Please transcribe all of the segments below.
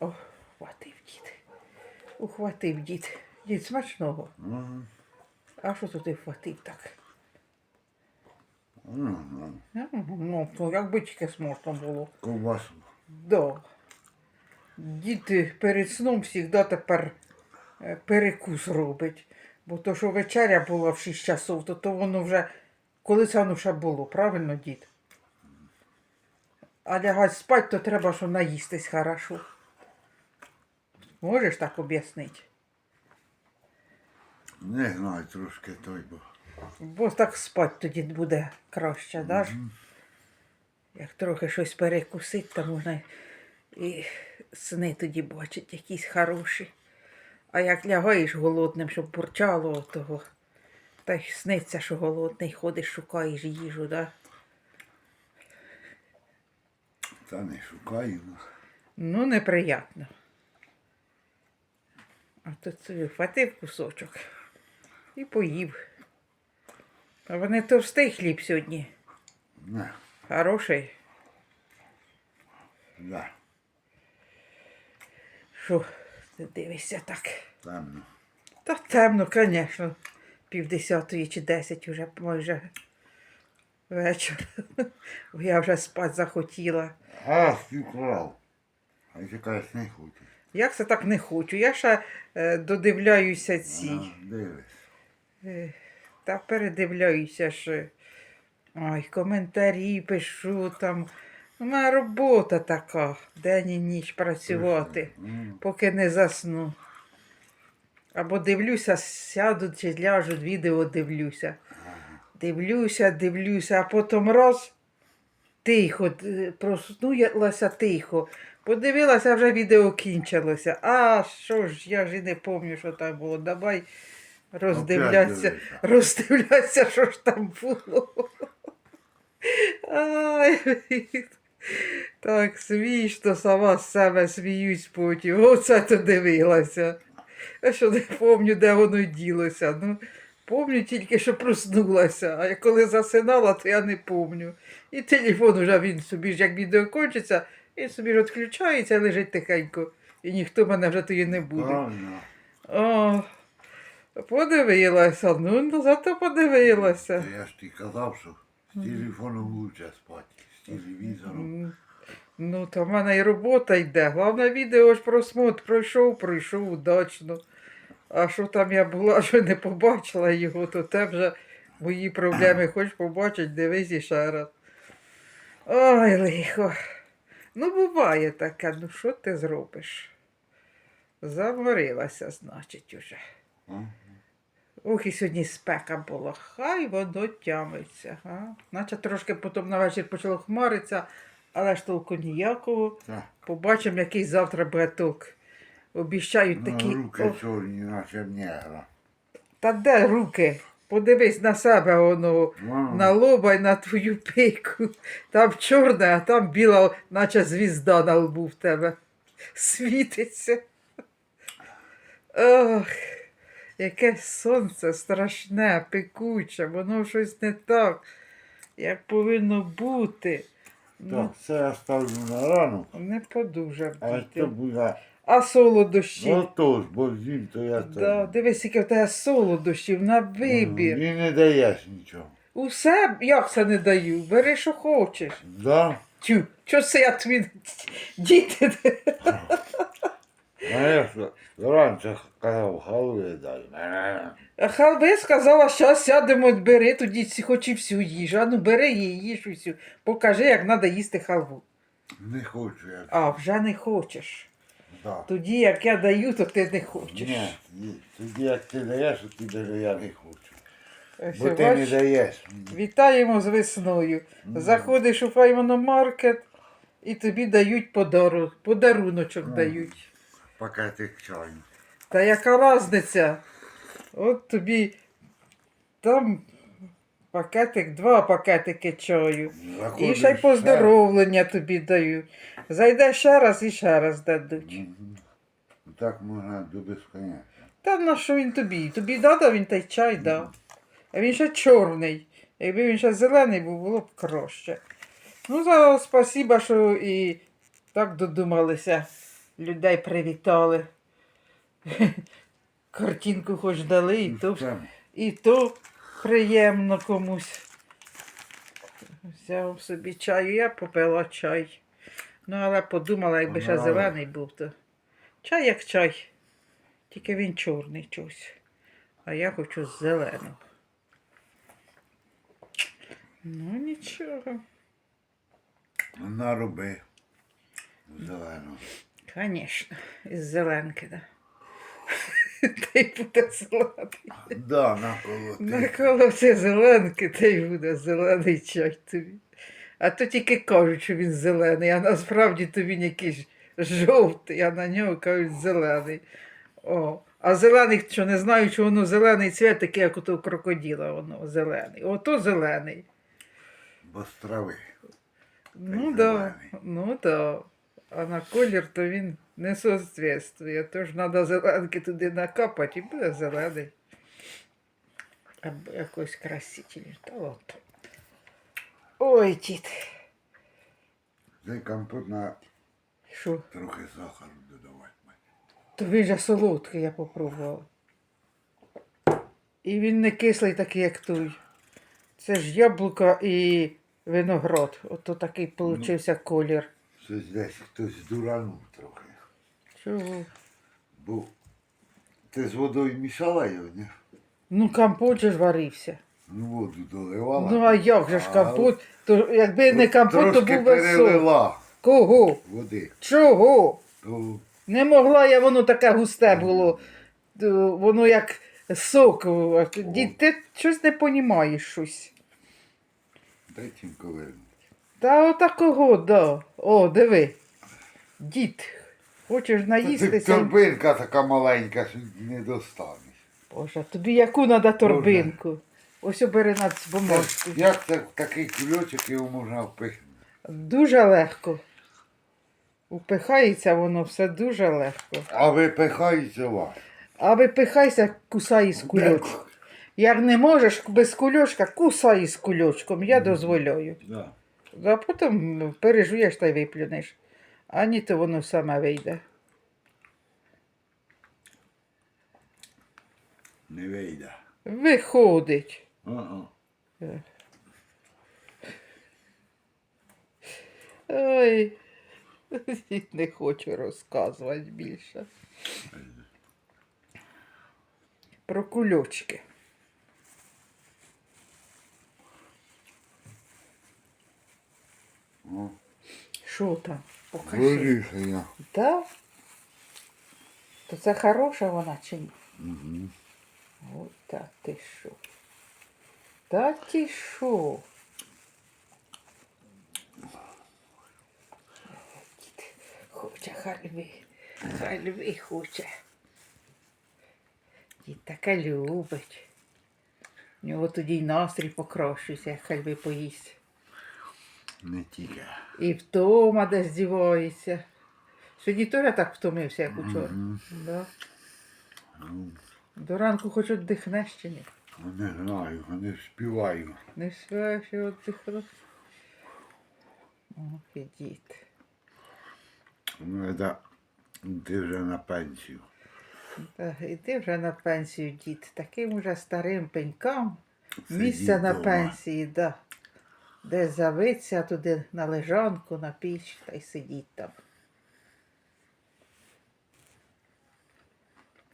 О, хватив дід. Ухватив дід. Дід смачного. Ага. А що тут ти вхватив так? Ага. Ну, то якби тільки смачно було. Ковбасу. Да. Дід перед сном завжди тепер е, перекус робить. Бо то, що вечеря була в 6 часов, то, то воно вже коли це воно ще було, правильно, дід? А лягать спать, то треба, що наїстись хорошо. Можеш так об'яснити? Не знаю, трошки той, бо. Бо так спать тоді буде краще, да? ж? Як трохи щось перекусить, то можна і сни тоді бачить якісь хороші. А як лягаєш голодним, щоб бурчало того, та й сниться, що голодний, ходиш, шукаєш їжу, да? Та не шукаю. Ну, неприятно. А тут собі хватив кусочок і поїв. А вони товстий хліб сьогодні. Не, Хороший. да, Що ти дивишся так? темно. Та темно, звісно. Півдесятої чи десять уже майже вечір. Я вже спать захотіла. А, крав. А ти кажеш, не хочеш. Як це так не хочу? Я ще е, додивляюся ці. А, Дивись. Е, Та передивляюся ж. Ой, коментарі пишу там. У мене робота така. День і ніч працювати, М, поки не засну. Або дивлюся, сяду чи ляжу, відео дивлюся. Дивлюся, дивлюся, а потім раз тихо, е, проснулася тихо. Подивилася, вже відео кінчилося. А що ж, я ж і не пам'ятаю, що там було. Давай роздивлятися, дивися. роздивлятися, що ж там було. Ай, так смішно, сама з себе сміюсь потім. Оце то дивилася. Я що не пам'ятаю, де воно ділося. Ну, Помню тільки, що проснулася, а коли засинала, то я не помню. І телефон вже він собі ж як відео кончиться, він собі ж відключається, лежить тихенько. І ніхто мене вже тоді не буде. О, подивилася, ну, ну зато подивилася. Та Я ж ти казав, що з телефоном лучше спати, з телевізором. Ну, то в мене і робота йде. Головне відео ж просмотр пройшов, пройшов удачно. А що там я була, що не побачила його, то те вже мої проблеми. Хоч побачить, дивись іще раз. Ой, лихо. Ну, буває таке, ну що ти зробиш? Заморилася, значить, уже. Ох, і сьогодні спека була. Хай воно тямиться. А? Наче трошки потім на вечір почало хмаритися, але ж толку ніякого. Так. Побачимо, який завтра буде толк. Обіщають такі. Ну, руки чорні, наче негра. та де руки? Подивись на себе воно, Мама. на лоба й на твою пику. Там чорне, а там біла, наче звізда на лбу в тебе. Світиться. Ох, яке сонце страшне, пекуче, воно щось не так, як повинно бути. Ну, це я ставлю на рану, не подуже а це буде. А солодощі. Отож, бо зім, то я Да, дивись, яке в тебе солодощів на вибір. І не даєш нічого. Усе як це не даю. Бери, що хочеш. Да? Тю, що це я тобі діти? А я ж раніше казав, халви дай. А Халви сказала, що сядемо, бери тоді ці- хоч і всю їжу. А ну бери її, їж усю. Покажи, як треба їсти халву. Не хочу я. А, вже не хочеш. Да. Тоді, як я даю, то ти не хочеш. Ні, ні, тоді як ти даєш, то ти даже я не хочу. Ось, Бо ти не бач, даєш. Вітаємо з весною. Заходиш у файмономаркет і тобі дають подарунок, подаруночок Мгм. дають. Пакетик чаю. Та яка різниця? От тобі там пакетик, два пакетики чаю. І ще й ще. поздоровлення тобі дають. Зайде ще раз і ще раз дадуть. Мгм. Так можна до безконечності. Та на що він тобі? Тобі дав, він та й чай дав. А він ще чорний. Якби він ще зелений був, було б краще. Ну, за спасіба, що і так додумалися людей привітали. Картинку хоч дали, і то, і то приємно комусь. Взяв собі чаю, я попила чай. Ну, але подумала, якби ще зелений був, то чай як чай. Тільки він чорний чогось. А я хочу зеленого. Ну нічого. нароби. Зелену. Звісно, із зеленки, да. Та й буде зелений. Да, наколоти. Наколоти зеленки, та й буде зелений чай тобі. А то тільки кажуть, що він зелений, а насправді то він якийсь жовтий, а на нього кажуть зелений. О. А зелений, що не знаю, що воно зелений цвіт, такий, як у того крокодила, воно зелений. Ото зелений. Бо з трави. Ну Та да, ну да. А на колір то він не соответствує. Тож треба зеленки туди накапати і буде зелений. Або якось краситель. Та от. Ой, тіт. Цей компот на Що? трохи сахару додавати. То він же солодкий, я попробувала. І він не кислий такий, як той. Це ж яблука і виноград. Ото такий получився колір. Щось десь хтось дуранув трохи. Чого? Бо ти з водою мішала його, ні? Ну, компот же ж варився. Ну, воду доливала. Ну а як же ж компот? То якби не компот, то був би сок. перелила Кого? води. Чого? То Не могла я, воно таке густе було. То Воно як сок. Дід, ти щось не понімаєш щось. дай чим ковернути. Та отакого, да. О, диви. Дід, хочеш Ти наїстися? торбинка така маленька, що не достанеш. Боже, тобі яку треба торбинку? Ось обери над бумажку. Як це в такий кульочок його можна впихнути? Дуже легко. Упихається воно все дуже легко. А випихається вас. А випихайся, кусай із кульочком. Як не можеш без кульочка, кусай із кульочком, я дозволяю. Да. А потім пережуєш та й виплюнеш. А ні, то воно саме вийде. Не вийде. Виходить. Ой, не хочу розказувати більше. Про кульочки. Що там? Покажи. Горішення. Да? То це хороша вона чи ні? Угу. Ой, та ти що? Та ти що? Хоче хальви. Хальви хоче. Дід таке любить. У нього тоді й настрій покращується, як хальви поїсть. Не тільки. І втома десь здівається. Сьогодні теж так втомився, як учора. Мгм. Да. Ну, До ранку хоч віддихнеш чи ні? Не знаю, не співаю. Не все, що віддихнеш. Ох, і дід. Ну, це ти вже на пенсію. Та Іди вже на пенсію, дід. Таким уже старим пенькам. Місця на пенсії, да. Де завиться туди на лежанку, на піч та й сидіть там.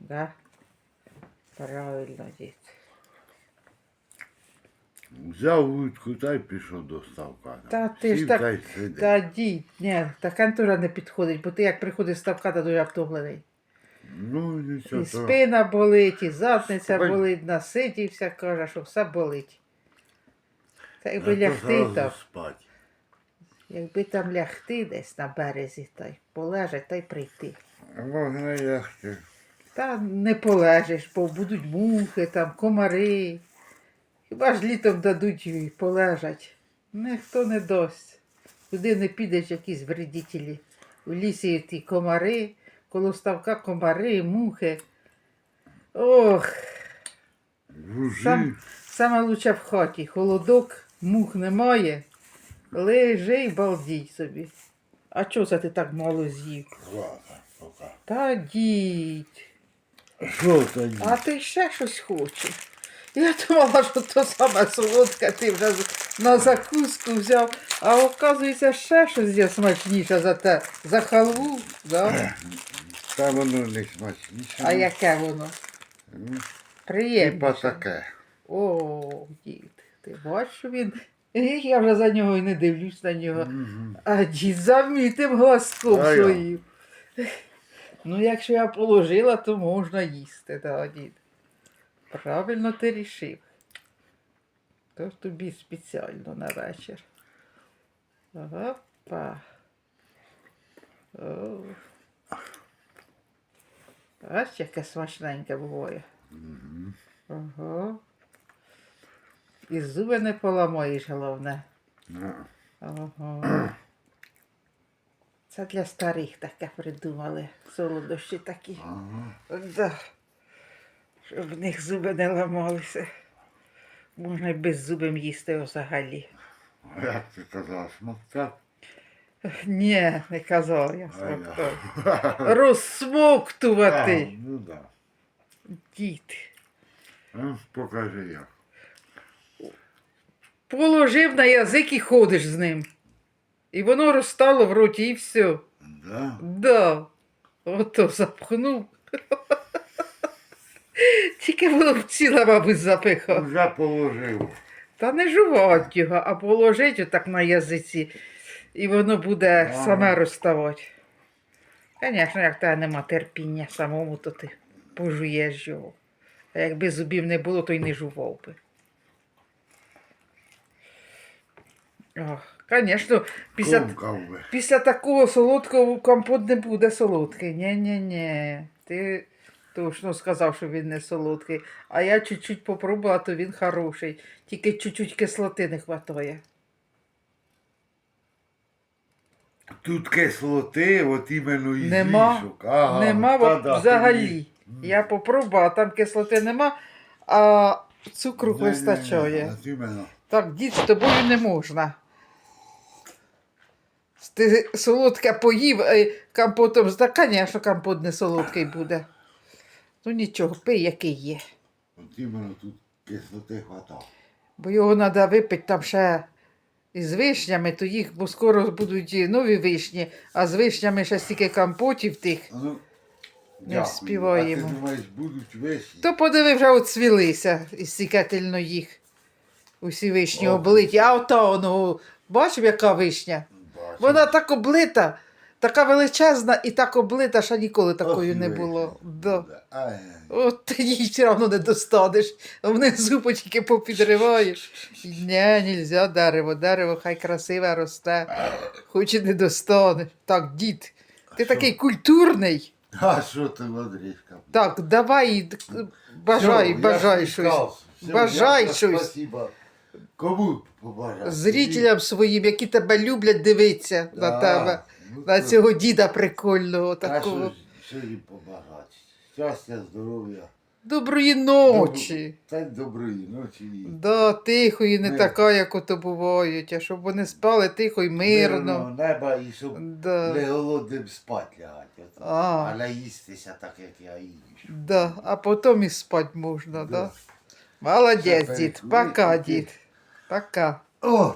Да? Правильно, дід. Взяв вудку та й пішов до ставка. Та ти ж Сів так- та й сидить. Та дід, ні, та кантура не підходить, бо ти як приходиш з ставка, то дуже втомлений. Ну, нічого. І спина болить, і задниця Ой. болить, насидівся, каже, що все болить. Та якби Зато лягти зразу там, спать. якби там лягти десь на березі, та й полежать та й прийти. Можна лягти. Та не полежиш, бо будуть мухи, там, комари. Хіба ж літом дадуть і полежать. Ніхто не дасть. Куди не підеш якісь вредителі. У лісі ті комари, коло ставка комари, мухи. Ох, Сам- саме лучше в хаті. Холодок, мух немає. Лежи й балдій собі. А чого це ти так мало з'їв? Ладно. Та дідь. Що тоді? А ти ще щось хочеш? Я думала, що то саме солодке ти вже на закуску взяв, а оказується ще щось є смачніше за те, за халву, да? Та воно не смачніше. А яке воно? Ну, Типа таке. О, дід, ти бачиш, він. Я вже за нього і не дивлюсь на нього. А дід замітив глазком своїм. Ну, якщо я положила, то можна їсти, да, дід. Правильно ти рішив. То тобі спеціально на вечір. Опа. О. Бач, яке смачненьке буває. Ага. І зуби не поламаєш, головне. Ну, Це для старих таке придумали. Солодощі такі. Да. Щоб в них зуби не ламалися. Можна без зубим їсти взагалі. А Як ти казав, смоктати? Ні, не казала я я. Розсмоктувати. А, Ну да. Дід. Ну, покажи як. Положив на язик і ходиш з ним. І воно розстало в роті і все. Да? Да. Ото запхнув. Тільки воно б ціле, мабуть, запихав. Вже положив. Та не жувати його, а положить отак на язиці, і воно буде Ага. саме розставати. Звісно, як тебе нема терпіння самому, то ти пожуєш його. А якби зубів не було, то й не жував би. Звісно, після, такого солодкого компот не буде солодкий. Ні-ні-ні. Ти точно сказав, що він не солодкий. А я чуть-чуть попробувала, то він хороший. Тільки чуть-чуть кислоти не вистачає. Тут кислоти, от іменно із Нема. вішок. Ага, нема та от да, взагалі. Я попробувала, там кислоти нема, а цукру Ні-ні-ні, вистачає. от іменно. Так, дід, з тобою не можна. Ти солодке поїв, а компотом зда, звісно, компот не солодкий буде. Ну нічого, пий, який є. От іменно тут кислоти хватало. Бо його треба випити там ще із вишнями, то їх, бо скоро будуть нові вишні, а з вишнями ще стільки компотів тих. А Ну, Не вспіваємо. А ти думаєш, будуть вишні? То подиви вже оцвілися і стікательно їх. Усі вишні облиті. А ото воно, бачив, яка вишня? Вона так облита, така величезна і так облита, що ніколи такою Ох, не вишня. було. Да. Ай, От ти її все одно не достанеш. а Внизу тільки попідриваєш. Ні, нельзя дерево. Дерево хай красиве росте. Хоч і не достанеш. Так, дід, ти що? такий культурний. А що ти, Лодрішка? Так, давай, бажай, бажай щось. Бажай щось. Спасибо. Кому побажати? Зрителям своїм, які тебе люблять дивитися на тебе, ну на то- цього діда прикольного Та такого. що, що їм побажати? Щастя, здоров'я. Доброї ночі. Та й доброї ночі. і Да, тихої, не Мир. така, як ото бувають, а щоб вони спали тихо і мирно. мирного неба і щоб Да. не голодним спать лягати. А. Але їстися так, як я їм. Да, а потім і спать можна, да? Молодець, дід. Пока, дід. Пока. О,